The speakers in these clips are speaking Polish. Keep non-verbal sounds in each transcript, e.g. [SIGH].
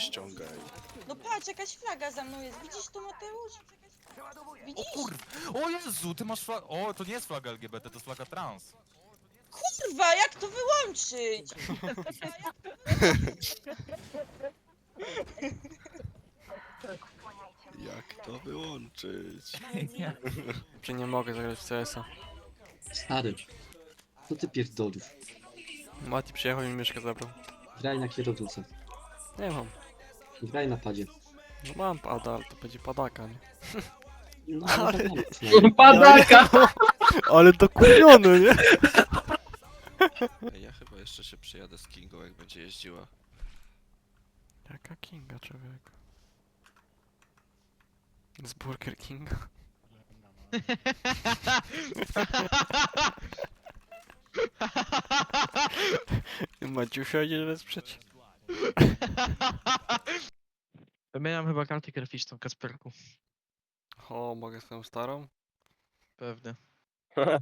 ściągaj. No patrz, jakaś flaga za mną jest. Widzisz to, Mateusz? O Widzisz? kurwa! O Jezu, ty masz flag... O, to nie jest flaga LGBT, to jest flaga trans. Kurwa, jak to wyłączyć? [LAUGHS] Jak to wyłączyć? Czy nie mogę zagrać w CS-a? Stary, co ty pierdolisz? Mati przyjechał i mi myszkę zabrał. Graj na kierownicy. Nie mam. Graj na padzie. No mam pada, ale to będzie padaka, nie? No, [LAUGHS] Ale- [LAUGHS] ale... tak mam przynajmniej. Padaka! Ale dokupiony, nie? Ej, Ja chyba jeszcze się przyjadę z Kingą, jak będzie jeździła. Jaka Kinga, człowiek? Z Burger Kinga. [LAUGHS] Maciusia nie wesprzeć. Wymieniam chyba kartę graficzną, Kasperku. O, mogę swoją starą? Pewnie. [LAUGHS]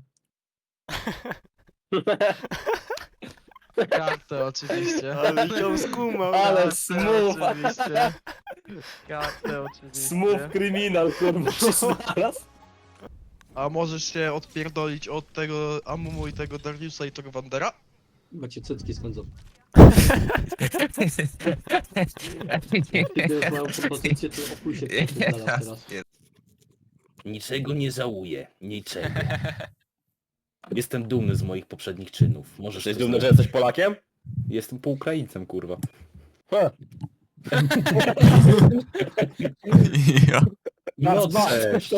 Kartę oczywiście. Ale się skumał. Ale Kartę smooth. Oczywiście. Kartę oczywiście. Smooth kryminal, kurwa, się znalazł. A możesz się odpierdolić od tego Amumu i tego Dariusa i tego Wandera? Macie cycki [LAUGHS] propozycję, to opuj się teraz. Niczego nie żałuję, niczego. Jestem dumny z moich poprzednich czynów. Możesz Jesteś dumny, że zrobić. jesteś Polakiem? Jestem po Ukraińcem, kurwa. Ha. No dwa. cześć.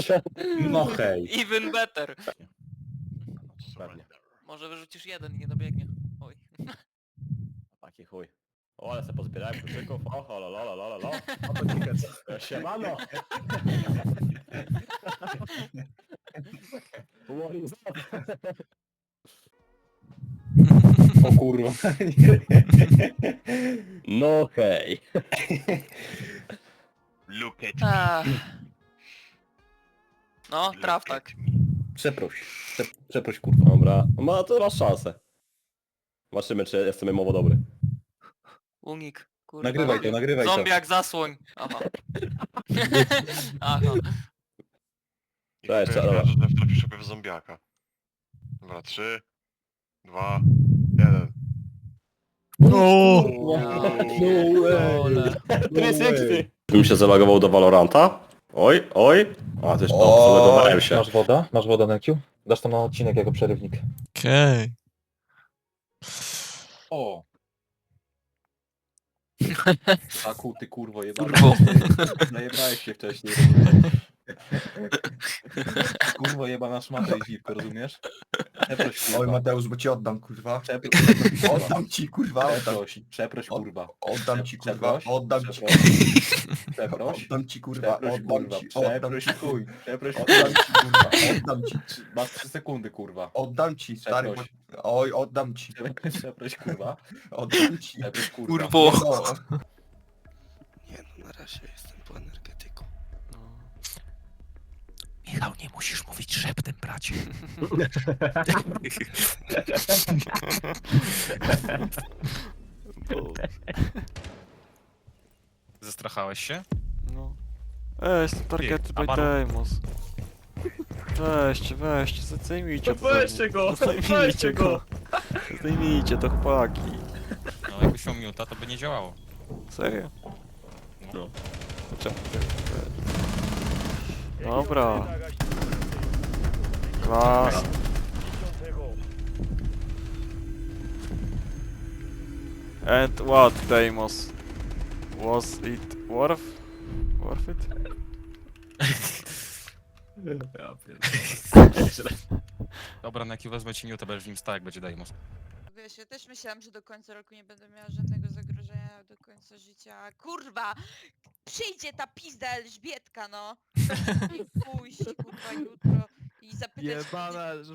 No hej. Even better! Może wyrzucisz jeden i nie dobiegnie. Oj. Taki [LAUGHS] chuj. O, ale se pozbierałem kluczyków. O, ho, lo, lo, lo, lo, lo, lo. O, to. [LAUGHS] Siemano. What is up? O kurwa. No hej. Ah. No, traf tak. Przeproś. Prze, przeproś kurwa. Dobra. Ma, to masz szansę. Zobaczymy, czy jestem mowo dobry. Unik. Kurwa. Nagrywaj to, nagrywaj to. Zombiak zasłoń. Aha. [LAUGHS] Aha. Cześć, Ja dobra. napiszę sobie w zombiaka. Dobra, trzy, dwa, jeden. No! Ole. 360. Bym się zalogował do Valoranta. Oj, oj. A, też zalogowałem się. Masz woda? Masz wodę na Q? Dasz to na odcinek jako przerywnik. Okej. O! [LAUGHS] Aku, ty kurwo jebany. Kurwo. [LAUGHS] Najebałeś się wcześniej. Kurwa jebana szmata i rozumiesz? Przeproś kurwa. Oj Mateusz, bo ci oddam kurwa. Przeproś, Oddam ci kurwa. przeproś, przeproś kurwa. Oddam ci kurwa. Przeproś, Oddam ci. Przeproś. Oddam ci kurwa. Przeproś Oddam kurwa. ci. Oddam Przeproś ci. chuj. Przeproś Oddam ci kurwa. Oddam ci. Masz 3 sekundy kurwa. Oddam ci stary. Przeproś. Bo- Oj, oddam ci. Przeproś kurwa. [LAUGHS] Oddam ci. Przeproś kurwa. Kurwo. No. Nie no, na razie jestem po energetyku. Michał, nie musisz mówić szeptem, bracie. Zestrachałeś się? No. Ej, jestem targety by. Deimos. Weźcie, weźcie, [LAUGHS] zdejmijcie to. Weźcie go, Zdejmijcie weźcie go. Zdejmijcie to chłopaki. No jakbyś miał miuta, to by nie działało. Serio? No. Ty? Dobra. Klas. And what, Deimos? Was it worth? Worth it? [LAUGHS] [LAUGHS] Dobra, na jaki wezmę ci będziesz w nim stał, jak będzie Deimos. Wiesz, ja też myślałam, że do końca roku nie będę miała żadnego zagrożenia do końca życia. Kurwa! Przyjdzie ta pizda Elżbietka, no! I [LAUGHS] pójść, kurwa, jutro i zapytać... Jebana, że